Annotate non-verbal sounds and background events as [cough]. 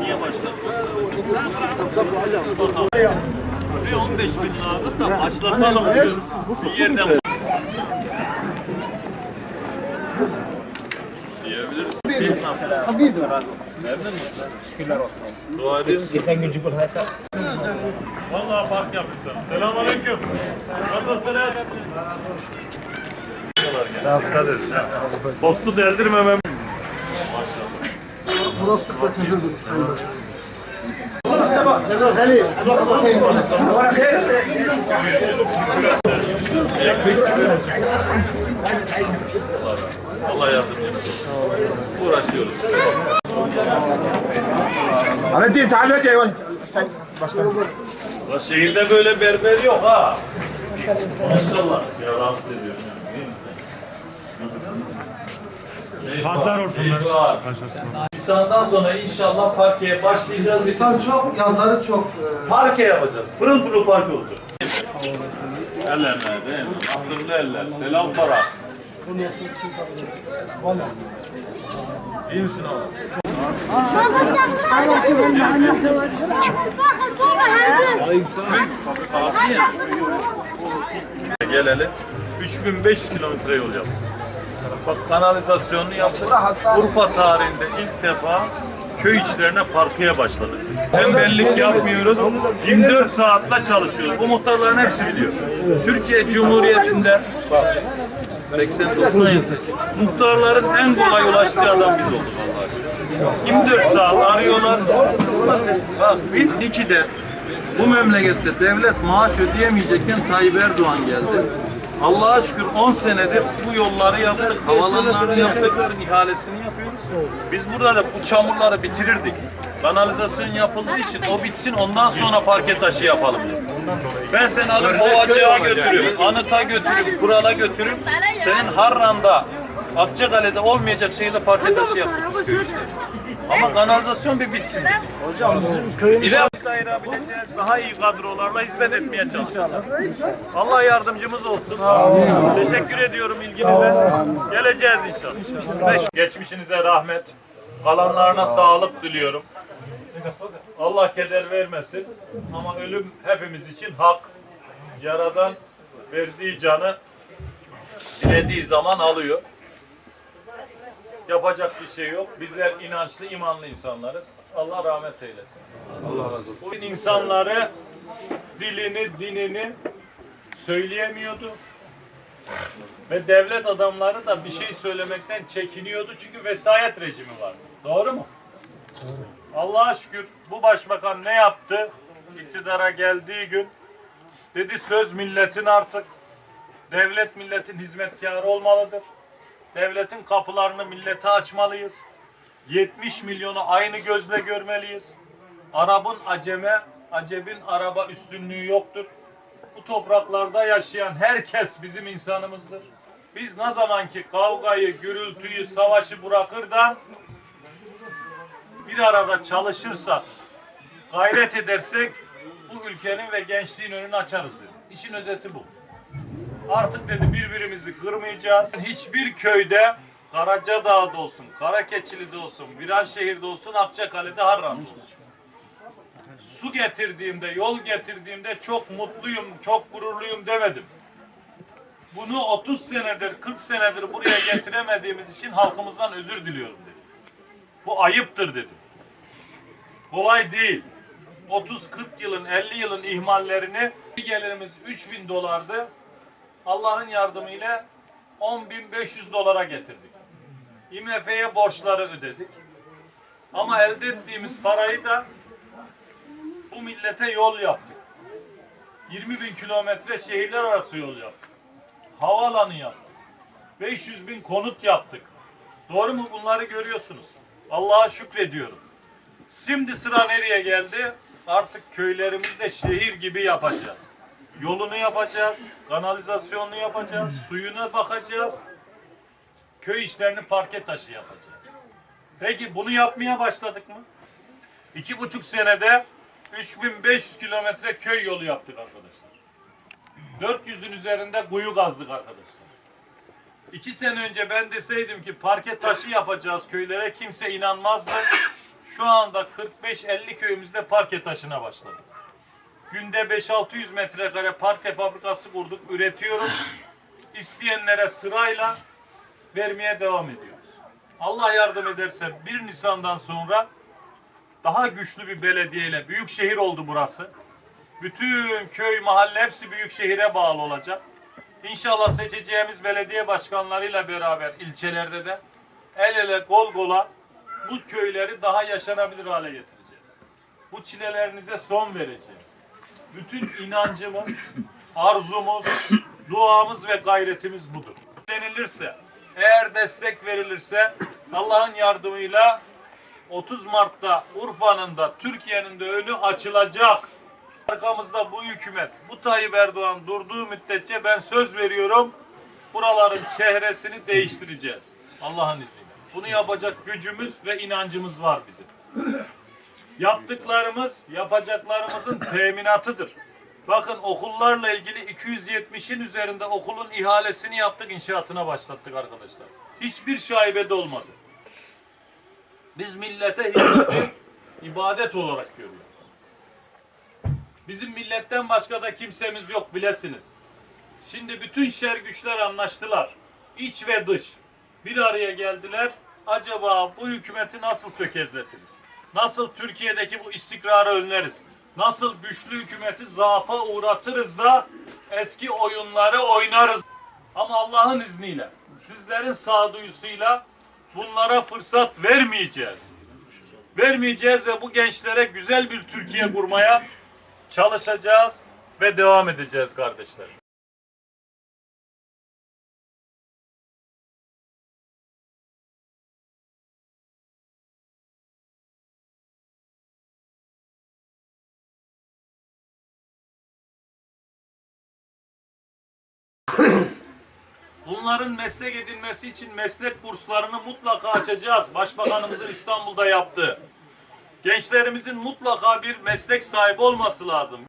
Niye başlatmasın? Bir 15 bin lazım da başlatalım diyoruz. Bir yerden diyebiliriz. Şey nasıl? Memnun musun? Şükürler olsun. Dua ediyor musun? Geçen gün cumhur hayata. Vallahi fark yapmışlar. Selamünaleyküm. Nasılsınız? Kadir. Postu deldirmemem. Münasıkla tezir edin Sayın Başkanım. Allah yardımcınız olsun. Uğraşıyoruz. Anadil tahammül hayvan. Başkanım. Şehirde böyle berber yok ha. Maşallah. Ya rahatsız ediyorum yani. Değil mi sen? Nasılsınız? Sıhhatler olsunlar. Eyvah. Nisan'dan sonra inşallah parkeye başlayacağız. Kıstan çok, yazları çok. e, Parke yapacağız. Pırıl pırıl parke olacak. Eller nerede? Asırlı eller. Delal para. İyi misin abi? Tavsiye. Geleli 3500 kilometre yol yaptık. Bak kanalizasyonunu yaptık. Urfa tarihinde ilk defa köy içlerine parkıya başladık. Tembellik yapmıyoruz. 24 saatle çalışıyoruz. Bu muhtarların hepsi biliyor. Türkiye Cumhuriyeti'nde bak 80-90 yıl muhtarların en kolay ulaştığı adam biz olduk Allah aşkına. 24 saat arıyorlar. Bak biz iki de bu memlekette devlet maaş ödeyemeyecekken Tayyip Erdoğan geldi. Allah'a şükür 10 senedir bu yolları yaptık, havalanlarını yaptık, ihalesini yapıyoruz. Biz burada da bu çamurları bitirirdik. Kanalizasyon yapıldığı için o bitsin ondan sonra parke taşı yapalım. Ben seni alıp Ovacığa götürürüm, Anıt'a götürürüm, Kural'a götürürüm. Senin Harran'da, Akçakale'de olmayacak yaptık biz köy işte. Ama kanalizasyon bir bitsin. Hocam bizim köyümüzde ayırabileceğiz daha iyi kadrolarla hizmet etmeye çalışacağız. Allah yardımcımız olsun. Teşekkür ediyorum ilginize. Geleceğiz inşallah. Geçmişinize rahmet, kalanlarına sağlık diliyorum. Allah keder vermesin ama ölüm hepimiz için hak. Yaradan verdiği canı dilediği zaman alıyor. Yapacak bir şey yok. Bizler inançlı, imanlı insanlarız. Allah rahmet eylesin. Allah razı olsun. Bu insanları dilini, dinini söyleyemiyordu. Ve devlet adamları da bir şey söylemekten çekiniyordu çünkü vesayet rejimi vardı. Doğru mu? Allah'a şükür bu başbakan ne yaptı? İktidara geldiği gün dedi söz milletin artık. Devlet milletin hizmetkarı olmalıdır. Devletin kapılarını millete açmalıyız. 70 milyonu aynı gözle görmeliyiz. Arap'ın aceme, acebin araba üstünlüğü yoktur. Bu topraklarda yaşayan herkes bizim insanımızdır. Biz ne zaman ki kavgayı, gürültüyü, savaşı bırakır da bir arada çalışırsak, gayret edersek bu ülkenin ve gençliğin önünü açarız dedi. İşin özeti bu. Artık dedi birbirimizi kırmayacağız. Hiçbir köyde Karacadağ'da olsun, Karakeçili'de olsun, Viranşehir'de olsun, Akçakale'de Harran'da olsun. Su getirdiğimde, yol getirdiğimde çok mutluyum, çok gururluyum demedim. Bunu 30 senedir, 40 senedir buraya getiremediğimiz için halkımızdan özür diliyorum dedim. Bu ayıptır dedim. Kolay değil. 30-40 yılın, 50 yılın ihmallerini gelirimiz 3000 dolardı. Allah'ın yardımıyla 10.500 dolara getirdik. IMF'ye borçları ödedik. Ama elde ettiğimiz parayı da bu millete yol yaptık. 20 bin kilometre şehirler arası yol yaptık. Havaalanı yaptık. 500 bin konut yaptık. Doğru mu? Bunları görüyorsunuz. Allah'a şükrediyorum. Şimdi sıra nereye geldi? Artık köylerimizde şehir gibi yapacağız. Yolunu yapacağız, kanalizasyonunu yapacağız, suyuna bakacağız. Köy işlerini parke taşı yapacağız. Peki bunu yapmaya başladık mı? İki buçuk senede 3500 kilometre köy yolu yaptık arkadaşlar. 400'ün üzerinde kuyu kazdık arkadaşlar. İki sene önce ben deseydim ki parke taşı yapacağız köylere kimse inanmazdı. Şu anda 45-50 köyümüzde parke taşına başladık. Günde 5-600 metrekare parke fabrikası kurduk, üretiyoruz. İsteyenlere sırayla vermeye devam ediyoruz. Allah yardım ederse 1 Nisan'dan sonra daha güçlü bir belediyeyle, büyük şehir oldu burası. Bütün köy, mahalle hepsi büyük şehire bağlı olacak. İnşallah seçeceğimiz belediye başkanlarıyla beraber ilçelerde de el ele kol kola bu köyleri daha yaşanabilir hale getireceğiz. Bu çilelerinize son vereceğiz. Bütün inancımız, arzumuz, duamız ve gayretimiz budur. Denilirse, eğer destek verilirse Allah'ın yardımıyla 30 Mart'ta Urfa'nın da Türkiye'nin de önü açılacak. Arkamızda bu hükümet, bu Tayyip Erdoğan durduğu müddetçe ben söz veriyorum buraların çehresini değiştireceğiz. Allah'ın izniyle. Bunu yapacak gücümüz ve inancımız var bizim. Yaptıklarımız yapacaklarımızın teminatıdır. Bakın okullarla ilgili 270'in üzerinde okulun ihalesini yaptık, inşaatına başlattık arkadaşlar. Hiçbir şaibede olmadı. Biz millete hizmeti [coughs] ibadet olarak görüyoruz. Bizim milletten başka da kimsemiz yok bilesiniz. Şimdi bütün şer güçler anlaştılar. İç ve dış. Bir araya geldiler. Acaba bu hükümeti nasıl tökezletiriz? Nasıl Türkiye'deki bu istikrarı önleriz? Nasıl güçlü hükümeti zaafa uğratırız da eski oyunları oynarız? Ama Allah'ın izniyle, sizlerin sağduyusuyla bunlara fırsat vermeyeceğiz. Vermeyeceğiz ve bu gençlere güzel bir Türkiye kurmaya çalışacağız ve devam edeceğiz kardeşler. Bunların meslek edinmesi için meslek kurslarını mutlaka açacağız. Başbakanımızın İstanbul'da yaptığı. Gençlerimizin mutlaka bir meslek sahibi olması lazım.